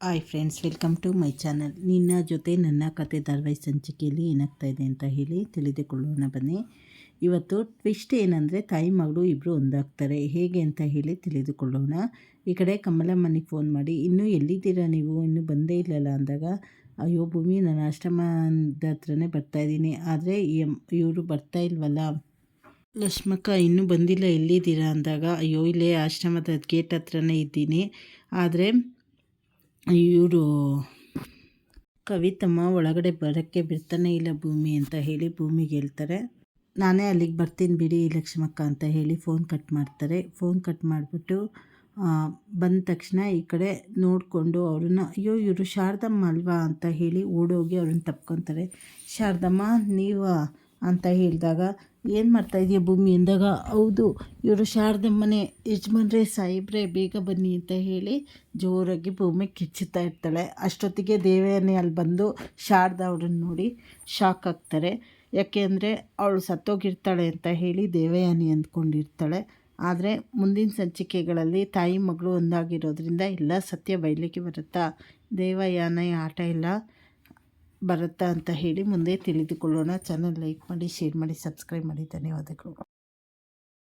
Hi friends welcome to my channel ನಿನ್ನ ಜೊತೆ ನನ್ನ ಕತೆ ಧಾರಾವಾಹಿ ಸಂಚಿಕೆಯಲ್ಲಿ ಏನಾಗ್ತಾ ಇದೆ ಅಂತ ಹೇಳಿ ತಿಳಿದುಕೊಳ್ಳೋಣ ಬನ್ನಿ. ಇವತ್ತು ಟ್ವಿಸ್ಟ್ ಏನಂದರೆ ತಾಯಿ ಮಗಳು ಇಬ್ಬರು ಒಂದಾಗ್ತಾರೆ. ಹೇಗೆ ಅಂತ ಹೇಳಿ ತಿಳಿದುಕೊಳ್ಳೋಣ. ಈ ಕಡೆ ಕಮಲಮ್ಮನಿಗೆ ಫೋನ್ ಮಾಡಿ, ಇನ್ನೂ ಎಲ್ಲಿದ್ದೀರಾ ನೀವು? ಇನ್ನೂ ಬಂದೇ ಇಲ್ಲಲ್ಲ? ಅಂದಾಗ, ಅಯ್ಯೋ ಭೂಮಿ, ನಾನು ಆಶ್ರಮದ ಹತ್ರನೇ ಬರ್ತಾಯಿದ್ದೀನಿ ಆದರೆ ಇವರು ಬರ್ತಾ ಇಲ್ವಲ್ಲ? ಲಕ್ಷ್ಮಕ್ಕ, ಇನ್ನೂ ಬಂದಿಲ್ಲ, ಎಲ್ಲಿದ್ದೀರಾ? ಅಂದಾಗ, ಅಯ್ಯೋ, ಇಲ್ಲೇ ಆಶ್ರಮದ ಗೇಟ್ ಹತ್ರನೇ ಇದ್ದೀನಿ. ಆದರೆ ಇವರು ಕವಿತಮ್ಮ ಒಳಗಡೆ ಬರೋಕ್ಕೆ ಬಿಡ್ತಾನೆ ಇಲ್ಲ ಭೂಮಿ ಅಂತ ಹೇಳಿ ಭೂಮಿಗೆ ಹೇಳ್ತಾರೆ. ನಾನೇ ಅಲ್ಲಿಗೆ ಬರ್ತೀನಿ ಬಿಡಿ ಲಕ್ಷ್ಮಕ್ಕ ಅಂತ ಹೇಳಿ ಫೋನ್ ಕಟ್ ಮಾಡ್ತಾರೆ. ಫೋನ್ ಕಟ್ ಮಾಡಿಬಿಟ್ಟು ಬಂದ ತಕ್ಷಣ ಈ ಕಡೆ ನೋಡಿಕೊಂಡು ಅವ್ರನ್ನ, ಅಯ್ಯೋ, ಇವರು ಶಾರದಮ್ಮ ಅಲ್ವಾ? ಅಂತ ಹೇಳಿ ಓಡೋಗಿ ಅವ್ರನ್ನ ತಪ್ಕೊತಾರೆ. ಶಾರದಮ್ಮ, ನೀವಾ? ಅಂತ ಹೇಳಿದಾಗ, ಏನು ಮಾಡ್ತಾಯಿದೀಯ ಭೂಮಿ? ಅಂದಾಗ, ಹೌದು, ಇವರು ಶಾರದ ಮನೆ ಯಜಮಾನ್ರೇ ಸಾಯಿಬ್ರೆ ಬೇಗ ಬನ್ನಿ ಅಂತ ಹೇಳಿ ಜೋರಾಗಿ ಭೂಮಿ ಕಿಚ್ಚುತ್ತಾ ಇರ್ತಾಳೆ. ಅಷ್ಟೊತ್ತಿಗೆ ದೇವಯಾನಿ ಅಲ್ಲಿ ಬಂದು ಶಾರದ ಅವ್ರನ್ನ ನೋಡಿ ಶಾಕ್ ಆಗ್ತಾರೆ. ಯಾಕೆ ಅಂದರೆ, ಅವಳು ಸತ್ತೋಗಿರ್ತಾಳೆ ಅಂತ ಹೇಳಿ ದೇವಯಾನಿ ಅಂದ್ಕೊಂಡಿರ್ತಾಳೆ. ಆದರೆ, ಮುಂದಿನ ಸಂಚಿಕೆಗಳಲ್ಲಿ ತಾಯಿ ಮಗಳು ಒಂದಾಗಿರೋದ್ರಿಂದ ಎಲ್ಲ ಸತ್ಯ ಬಯಲಿಗೆ ಬರುತ್ತಾ? ದೇವಯಾನ ಆಟ ಎಲ್ಲ ಬರುತ್ತಾ ಅಂತ ಹೇಳಿ ಮುಂದೆ ತಿಳಿದುಕೊಳ್ಳೋಣ. ಚಾನಲ್ ಲೈಕ್ ಮಾಡಿ ಶೇರ್ ಮಾಡಿ ಸಬ್ಸ್ಕ್ರೈಬ್ ಮಾಡಿ. ಧನ್ಯವಾದಗಳು.